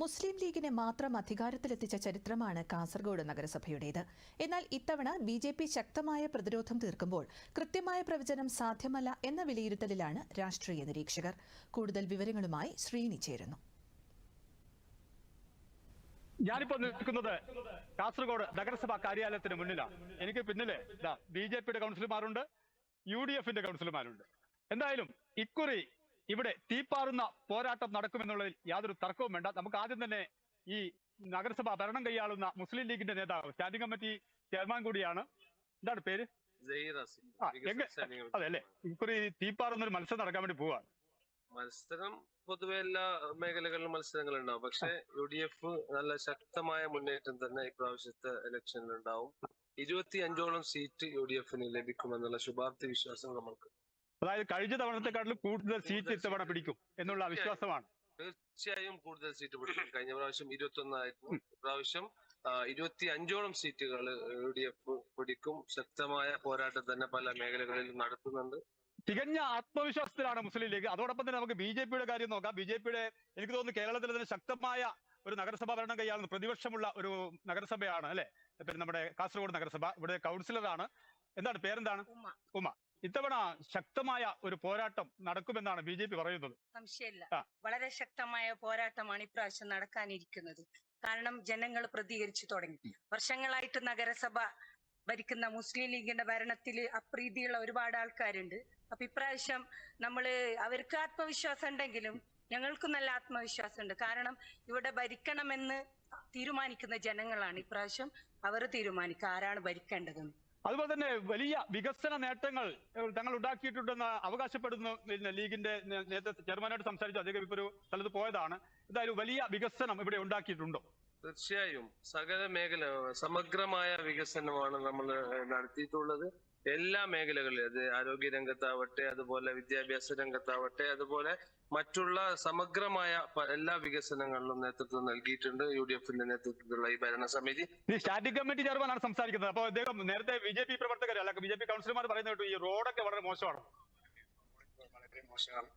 മുസ്ലിം ലീഗിനെ മാത്രം അധികാരത്തിലെത്തിച്ച ചരിത്രമാണ് കാസർഗോഡ് നഗരസഭയുടേത്. എന്നാൽ ഇത്തവണ ബി ജെ പി ശക്തമായ പ്രതിരോധം തീർക്കുമ്പോൾ കൃത്യമായ പ്രവചനം സാധ്യമല്ല എന്ന വിലയിരുത്തലിലാണ് രാഷ്ട്രീയ നിരീക്ഷകർ. കൂടുതൽ വിവരങ്ങളുമായി ശ്രീനി ചേരുന്നു. ഞാനിപ്പോ നിൽക്കുന്നത് കാസർഗോഡ് നഗരസഭാ കാര്യാലയത്തിന് മുന്നിലാണ്. എനിക്ക് പിന്നിലെ ബി ജെ പിയുടെ കൗൺസിലർമാരുണ്ട് യു ഡി എഫിന്റെ കൗൺസിലർമാരുണ്ട്. എന്തായാലും ഇക്കുറി ഇവിടെ തീപ്പാറുന്ന പോരാട്ടം നടക്കുമെന്നുള്ളതിൽ യാതൊരു തർക്കവും വേണ്ട. നമുക്ക് ആദ്യം തന്നെ ഈ നഗരസഭ ഭരണം കൈയാളുന്ന മുസ്ലിം ലീഗിന്റെ നേതാവ് സ്റ്റാൻഡിംഗ് കമ്മിറ്റി ചെയർമാൻ കൂടിയാണ്. എന്താണ് പേര്? അതെ അല്ലേ? ഇക്കുറി തീപ്പാറുന്ന ഒരു മത്സരം നടക്കാൻ വേണ്ടി പോവാണ്. മത്സരം പൊതുവെ എല്ലാ മേഖലകളിലും മത്സരങ്ങൾ ഉണ്ടാവും പക്ഷെ യു ഡി എഫ് നല്ല ശക്തമായ മുന്നേറ്റം തന്നെ ഇപ്രാവശ്യത്തെ ഇലക്ഷനിൽ ഉണ്ടാവും ഇരുപത്തി അഞ്ചോളം സീറ്റ് യു ഡി എഫിന് ലഭിക്കുമെന്നുള്ള ശുഭാപ്തി വിശ്വാസം നമ്മൾക്ക് അതായത് കഴിഞ്ഞ തവണത്തെക്കാട്ടിലും കൂടുതൽ സീറ്റ് ഇത്തവണ പിടിക്കും എന്നുള്ള വിശ്വാസമാണ്. തീർച്ചയായും കൂടുതൽ സീറ്റ് പിടിക്കും. കഴിഞ്ഞ പ്രാവശ്യം ഇരുപത്തി ഒന്നായിരുന്നു ഇപ്രാവശ്യം ഇരുപത്തി അഞ്ചോളം സീറ്റുകൾ യു ഡി എഫ് പിടിക്കും. ശക്തമായ പോരാട്ടം തന്നെ പല മേഖലകളിലും നടത്തുന്നുണ്ട് തികഞ്ഞ ആത്മവിശ്വാസത്തിലാണ് മുസ്ലിം ലീഗ്. അതോടൊപ്പം തന്നെ നമുക്ക് ബി ജെ പിയുടെ കാര്യം നോക്കാം. ബി ജെ പിയുടെ എനിക്ക് തോന്നുന്നു കേരളത്തിലെ തന്നെ ശക്തമായ ഒരു നഗരസഭ ഭരണം കൈയാളുന്ന. പ്രതിപക്ഷമുള്ള ഒരു നഗരസഭയാണ് അല്ലെ? പിന്നെ നമ്മുടെ കാസർഗോഡ് നഗരസഭ. ഇവിടെ കൗൺസിലറാണ് എന്താണ് പേരെന്താണ്? ഉമ്മ. ഉമ്മ. ഇത്തവണ ശക്തമായ ഒരു പോരാട്ടം നടക്കുമെന്നാണ് ബി ജെ പി പറയുന്നത്. സംശയമില്ല. വളരെ ശക്തമായ പോരാട്ടമാണ് ഇപ്രാവശ്യം നടക്കാനിരിക്കുന്നത്. കാരണം ജനങ്ങൾ പ്രതികരിച്ചു തുടങ്ങി. വർഷങ്ങളായിട്ട് നഗരസഭ ഭരിക്കുന്ന മുസ്ലിം ലീഗിന്റെ ഭരണത്തിൽ അപ്രീതിയുള്ള ഒരുപാട് ആൾക്കാരുണ്ട്. അപ്പൊ ഇപ്രാവശ്യം നമ്മൾ അവർക്ക് ആത്മവിശ്വാസം ഉണ്ടെങ്കിലും ഞങ്ങൾക്കും നല്ല ആത്മവിശ്വാസമുണ്ട് കാരണം ഇവിടെ ഭരിക്കണമെന്ന് തീരുമാനിക്കുന്ന ജനങ്ങളാണ്. ഇപ്രാവശ്യം അവർ തീരുമാനിക്കുക ആരാണ് ഭരിക്കേണ്ടതെന്ന്. അതുപോലെ തന്നെ വലിയ വികസന നേട്ടങ്ങൾ തങ്ങൾ ഉണ്ടാക്കിയിട്ടുണ്ടെന്ന് അവകാശപ്പെടുന്നു. പിന്നെ ലീഗിന്റെ നേതൃത്വ ചെയർമാനായിട്ട് സംസാരിച്ചു. അദ്ദേഹം ഇപ്പൊ ഒരു സ്ഥലത്ത് പോയതാണ്. എന്തായാലും വലിയ വികസനം ഇവിടെ ഉണ്ടാക്കിയിട്ടുണ്ടോ? തീർച്ചയായും സകല മേഖല സമഗ്രമായ വികസനമാണ് നമ്മൾ നടത്തിയിട്ടുള്ളത്. എല്ലാ മേഖലകളിലും അത് ആരോഗ്യ രംഗത്താവട്ടെ അതുപോലെ വിദ്യാഭ്യാസ രംഗത്താവട്ടെ അതുപോലെ മറ്റുള്ള സമഗ്രമായ എല്ലാ വികസനങ്ങളിലും നേതൃത്വം നൽകിയിട്ടുണ്ട്. യു ഡി എഫിന്റെ നേതൃത്വത്തിലുള്ള ഈ ഭരണസമിതി. സ്റ്റാറ്റിക് കമ്മിറ്റി ചെയർമാനാണ് സംസാരിക്കുന്നത്. അപ്പോൾ അദ്ദേഹം നേരത്തെ ബി ജെ പി പ്രവർത്തകർ അല്ല ബി ജെ പി കൗൺസിലർമാർ പറയുന്നത് ഈ റോഡൊക്കെ വളരെ മോശമാണ്. മോശമാണ്.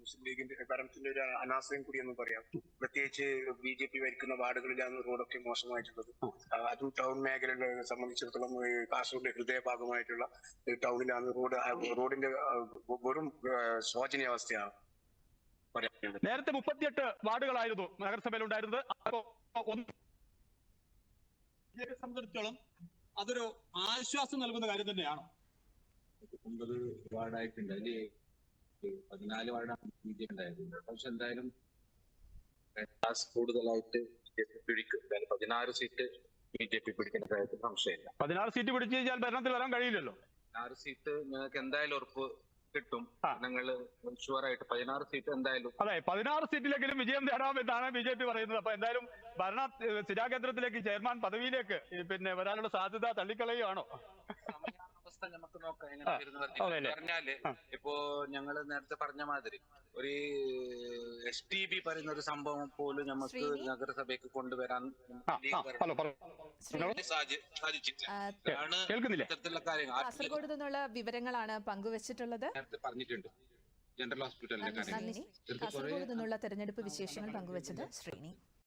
മുസ്ലിം ലീഗിന്റെ ഭരണത്തിന്റെ ഒരു അനാസ്ഥയും കൂടി എന്ന് പറയാം. പ്രത്യേകിച്ച് ബി ജെ പി ഭരിക്കുന്ന വാർഡുകളിലാണ് റോഡൊക്കെ മോശമായിട്ടുള്ളത്. അതും ടൗൺ മേഖലകളെ സംബന്ധിച്ചിടത്തോളം കാസർഗോഡ് ഹൃദയഭാഗമായിട്ടുള്ള ടൗണിലാണ് റോഡ് റോഡിന്റെ വെറും ശോചനീയാവസ്ഥയാണ് നേരത്തെ മുപ്പത്തിയെട്ട് വാർഡുകളായിരുന്നു നഗരസഭയിൽ ഉണ്ടായിരുന്നത് യെ അതൊരു ആശ്വാസം നൽകുന്ന കാര്യം തന്നെയാണ്. ഒമ്പത് വാർഡായിട്ടുണ്ട്. അതിൽ പതിനാല് വാർഡാണ് ബി ജെ പി ഉണ്ടായത് പക്ഷെ എന്തായാലും ക്ലാസ് കൂടുതലായിട്ട് ബി ജെ പി പിടിക്കും എന്തായാലും പതിനാറ് സീറ്റ് ബി ജെ പി പിടിക്കുന്ന കാര്യത്തിൽ സംശയമില്ല. പതിനാറ് സീറ്റ് പിടിച്ചു കഴിഞ്ഞാൽ ഭരണത്തിൽ വരാൻ കഴിയില്ലല്ലോ. പതിനാറ് സീറ്റ് നിങ്ങൾക്ക് എന്തായാലും ഉറപ്പ് കിട്ടും. ഞങ്ങൾ ഷുവർ ആയിട്ട് പതിനാറ് സീറ്റ് എന്തായാലും അതെ പതിനാറ് സീറ്റിലെങ്കിലും വിജയം നേടാമെന്നാണ് ബി ജെ പി പറയുന്നത്. അപ്പൊ എന്തായാലും ഭരണ സ്ഥിരാകേന്ദ്രത്തിലേക്ക് ചെയർമാൻ പദവിയിലേക്ക് പിന്നെ വരാനുള്ള സാധ്യത തള്ളിക്കളയുകയാണോ? അവസ്ഥ നമുക്ക് നോക്കാം എങ്ങനെ അതെല്ലേ? പറഞ്ഞാൽ. ഇപ്പോ ഞങ്ങൾ നേരത്തെ പറഞ്ഞ മാതിരി ഒരു എസ് ടി ബി പറയുന്ന ഒരു സംഭവം പോലും നമുക്ക് നഗരസഭയിലേക്ക് നഗരസഭയ്ക്ക് കൊണ്ടുവരാൻ സാധിച്ചിട്ടില്ല. ഇത്തരത്തിലുള്ള കാര്യങ്ങൾ. കാസർഗോഡ് നിന്നുള്ള വിവരങ്ങളാണ് പങ്കുവച്ചിട്ടുള്ളത്. നേരത്തെ പറഞ്ഞിട്ടുണ്ട്. ജനറൽ ഹോസ്പിറ്റലിന്റെ കാര്യങ്ങൾ. നിന്നുള്ള തെരഞ്ഞെടുപ്പ് വിശേഷങ്ങൾ പങ്കുവച്ചത് ശ്രീനി.